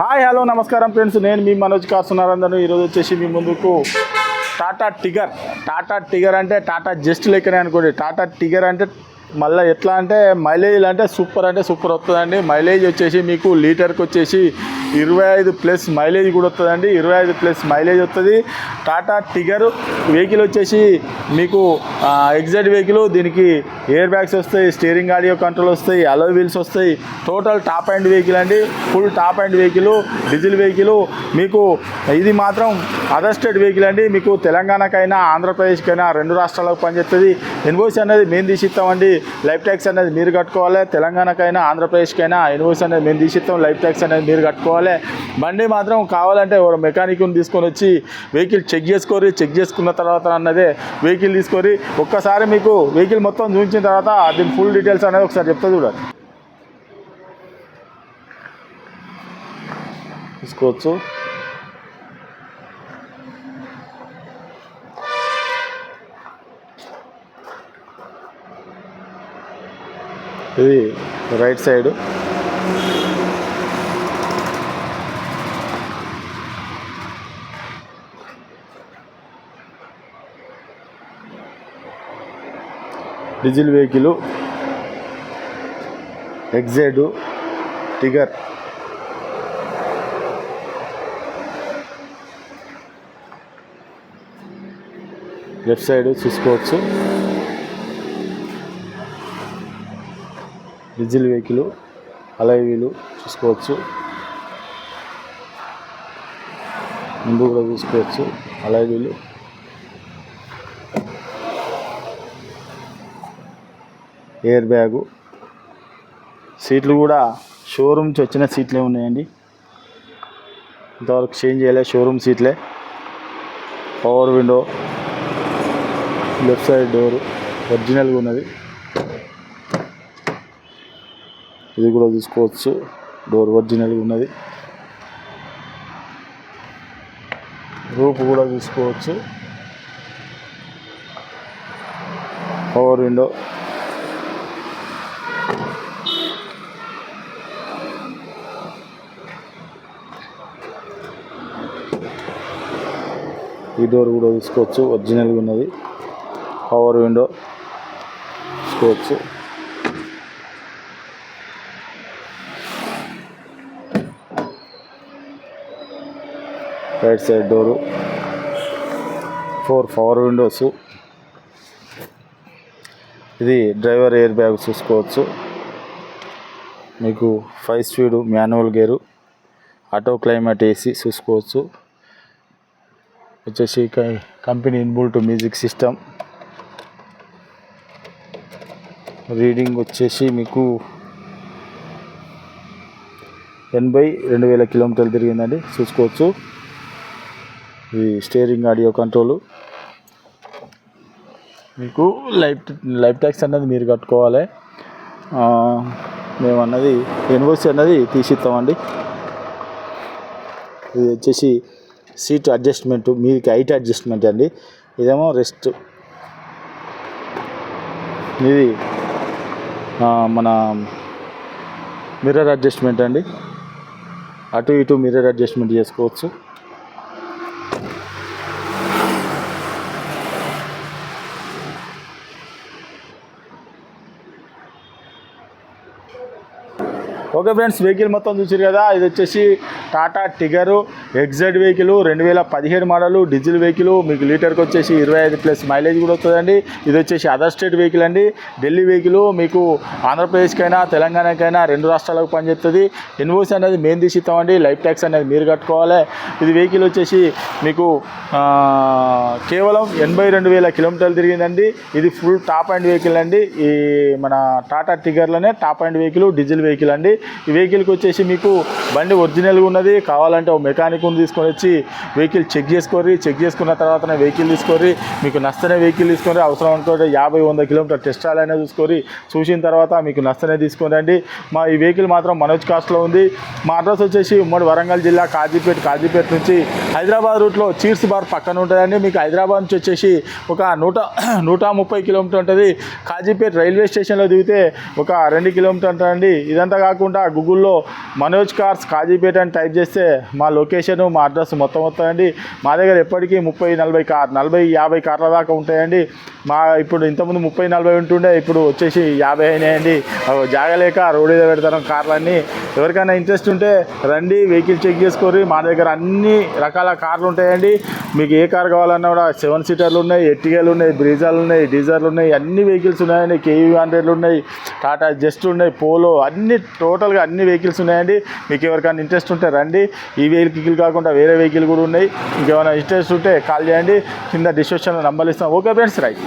Hi hello నమస్కారం friends. నేను మీ Manoj car సునారందను ఈరోజు వచ్చేసి మీ ముందుకు టాటా టిగర్. టాటా టిగర్ అంటే టాటా జస్ట్ లెక్కనే అనుకోండి. టాటా టిగర్ అంటే మళ్ళీ ఎట్లా అంటే మైలేజ్ అంటే సూపర్ అంటే సూపర్ వస్తుందండి. మైలేజ్ వచ్చేసి మీకు లీటర్కి వచ్చేసి ఇరవై ఐదు ప్లస్ మైలేజ్ కూడా వస్తుందండి. ఇరవై ఐదు ప్లస్ మైలేజ్ వస్తుంది. టాటా టిగర్ వెహికల్ వచ్చేసి మీకు ఎగ్జాక్ట్ వెహికల్ దీనికి ఎయిర్ బ్యాగ్స్ వస్తాయి స్టీరింగ్ ఆడియో కంట్రోల్ వస్తాయి అలో వీల్స్ వస్తాయి. టోటల్ టాప్ అండ్ వెహికల్ అండి. Full top end vehicle diesel vehicle. మీకు ఇది మాత్రం అదర్ స్టేట్ వెహికల్ అండి. మీకు తెలంగాణకైనా ఆంధ్రప్రదేశ్కైనా రెండు రాష్ట్రాలకు పనిచేస్తుంది. ఇన్వాయిస్ అనేది మేము తీసిస్తామండి. లైఫ్ ట్యాక్స్ అనేది మీరు కట్టుకోవాలి. తెలంగాణకైనా ఆంధ్రప్రదేశ్కైనా ఇన్వాయిస్ అనేది మేము తీసిస్తాం. లైఫ్ ట్యాక్స్ అనేది మీరు కట్టుకోవాలి. బండి మాత్రం కావాలంటే ఒక మెకానిక్ని తీసుకొని వచ్చి వెహికల్ చెక్ చేసుకోరి చెక్ చేసుకున్న తర్వాత అన్నదే వెహికల్ తీసుకొని ఒక్కసారి మీకు వెహికల్ మొత్తం చూపించిన తర్వాత దీని ఫుల్ డీటెయిల్స్ అనేది ఒకసారి చెప్తా చూడండి. తీసుకోవచ్చు. ఇది రైట్ సైడ్. డీజిల్ వెహికల్ ఎగ్జైడ్ టిగర్. లెఫ్ట్ సైడ్ చూసుకోవచ్చు డీజిల్ వెహికల్ అలాయ్ వీలు చూసుకోవచ్చు. ముందు కూడా చూసుకోవచ్చు అలాయ్ వీలు. Air bag. సీట్లు కూడా షోరూమ్ వచ్చిన సీట్లే ఉన్నాయండి. ఇంతవరకు చేంజ్ చేయలే షోరూమ్ సీట్లే. Power window left side door ఒరిజినల్గా ఉన్నది. ఇది కూడా చూసుకోవచ్చు. డోర్ ఒరిజినల్గా ఉన్నది. రూప్ కూడా చూసుకోవచ్చు. పవర్ విండో ఈ డోర్ కూడా తీసుకోవచ్చు ఒరిజినల్గా ఉన్నది. పవర్ విండో తీసుకోవచ్చు right side door four power windows ఇది డ్రైవర్ ఎయిర్ బ్యాగ్ చూసుకోవచ్చు. మీకు five speed manual gear auto climate AC చూసుకోవచ్చు. వచ్చేసి company inbuilt music system reading వచ్చేసి మీకు ఎనభై రెండు వేల కిలోమీటర్లు తిరిగిందండి. చూసుకోవచ్చు. ఈ స్టీరింగ్ ఆడియో కంట్రోల్ మీకు లైఫ్ లైఫ్ ట్యాక్స్ అన్నది మీరు కట్టుకోవాలి. మేము అన్నది ఇన్వాయిస్ అన్నది తీసిస్తామండి. ఇది వచ్చేసి సీట్ అడ్జస్ట్మెంట్ మీకు హైట్ అడ్జస్ట్మెంట్ అండి. ఇదేమో రెస్ట్ ఇది మన మిర్రర్ అడ్జస్ట్మెంట్ అండి. అటు ఇటు మిర్రర్ అడ్జస్ట్మెంట్ చేసుకోవచ్చు. ఓకే ఫ్రెండ్స్ వెహికల్ మొత్తం చూసారు కదా ఇది వచ్చేసి టాటా టిగరు ఎగ్జైడ్ వెహికల్ రెండు వేల పదిహేడు మోడలు డీజిల్ వెహికల్ మీకు లీటర్కి వచ్చేసి ఇరవై ఐదు ప్లస్ మైలేజ్ కూడా వస్తుందండి. ఇది వచ్చేసి అదర్ స్టేట్ వెహికల్ అండి. ఢిల్లీ వెహికల్ మీకు ఆంధ్రప్రదేశ్కైనా తెలంగాణకైనా రెండు రాష్ట్రాలకు పనిచేస్తుంది ఇన్వాయిస్ అనేది మేము తీసిస్తామండి లైఫ్ ట్యాక్స్ అనేది మీరు కట్టుకోవాలి. ఇది వెహికల్ వచ్చేసి మీకు కేవలం ఎనభై రెండు వేల కిలోమీటర్లు తిరిగిందండి. ఇది ఫుల్ టాప్ అండ్ వెహికల్ అండి. ఈ మన Tata టిగర్లోనే top end vehicle diesel vehicle అండి. ఈ వెహికల్కి వచ్చేసి మీకు బండి ఒరిజినల్గా ఉన్నది. కావాలంటే ఒక మెకానిక్ని తీసుకొని వచ్చి వెహికల్ చెక్ చేసుకోరి చెక్ చేసుకున్న తర్వాత వెహికల్ తీసుకొని మీకు నచ్చనే వెహికల్ తీసుకొని అవసరం అనుకుంటే యాభై వంద కిలోమీటర్ టెస్ట్ అయినా చూసుకొని చూసిన తర్వాత మీకు నచ్చనే తీసుకొని రండి. మా ఈ వెహికల్ మాత్రం మనోజ్ కాస్ట్లో ఉంది. మా అడ్రస్ వచ్చేసి ఉమ్మడి వరంగల్ జిల్లా కాజీపేట కాజీపేట నుంచి హైదరాబాద్ రూట్లో చీర్స్ బార్ పక్కన ఉంటుందండి. మీకు హైదరాబాద్ నుంచి వచ్చేసి ఒక నూట నూట ముప్పై కిలోమీటర్ ఉంటుంది. కాజీపేట రైల్వే స్టేషన్లో దిగితే ఒక రెండు కిలోమీటర్ ఉంటుందండి. ఇదంతా కాకుండా కాకుండా గూగుల్లో మనోజ్ కార్స్ కాజీపేట అని టైప్ చేస్తే మా లొకేషన్ మా అడ్రస్ మొత్తం వస్తాయండి. మా దగ్గర ఎప్పటికీ ముప్పై నలభై కార్ నలభై యాభై కార్ల దాకా ఉంటాయండి. మా ఇప్పుడు ఇంతకుముందు ముప్పై నలభై ఉంటుండే ఇప్పుడు వచ్చేసి యాభై అయినాయండి. జాగలేక రోడ్డు మీద పెడతాం కార్లన్నీ. ఎవరికైనా ఇంట్రెస్ట్ ఉంటే రండి వెహికల్ చెక్ చేసుకోరి మా దగ్గర అన్ని రకాల కార్లు ఉంటాయండి. మీకు ఏ కార్ కావాలన్నా కూడా సెవెన్ సీటర్లు ఉన్నాయి ఎట్టిగలు ఉన్నాయి బ్రీజాలు ఉన్నాయి డీజర్లు ఉన్నాయి అన్ని వెహికల్స్ ఉన్నాయండి. కేవీ హండ్రెడ్లు ఉన్నాయి టాటా జస్ట్ ఉన్నాయి పోలో అన్ని టోటల్గా అన్ని వెహికల్స్ ఉన్నాయండి. మీకు ఎవరికైనా ఇంట్రెస్ట్ ఉంటే రండి. ఈ వెహికల్ కాకుండా వేరే వెహికల్ కూడా ఉన్నాయి. ఇంకేమైనా ఇంట్రెస్ట్ ఉంటే కాల్ చేయండి. కింద డిస్క్రిప్షన్లో నంబర్ ఇస్తాం. Okay friends right.